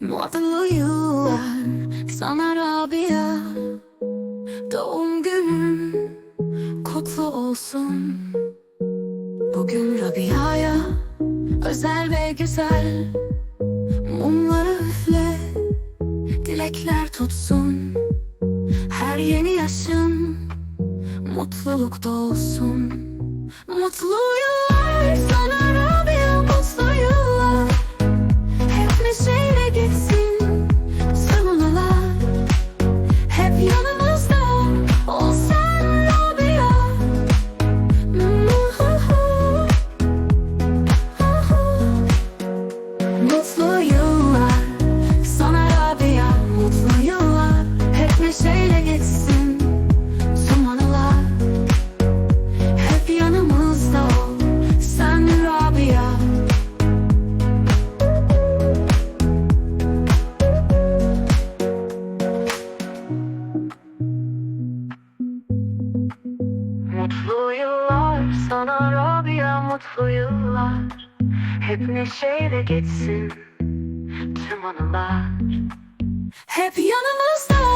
Mutlu sana Rabia Doğum günün kutlu olsun. Bugün Rabia'ya özel ve güzel Mumları üfle Dilekler tutsun. Her yeni yaşın Mutlulukta olsun. Mutlu Mutlu yıllar sana Rabia mutlu yıllar. Hep neşeyle geçsin tüm anılar. Hep yanımızda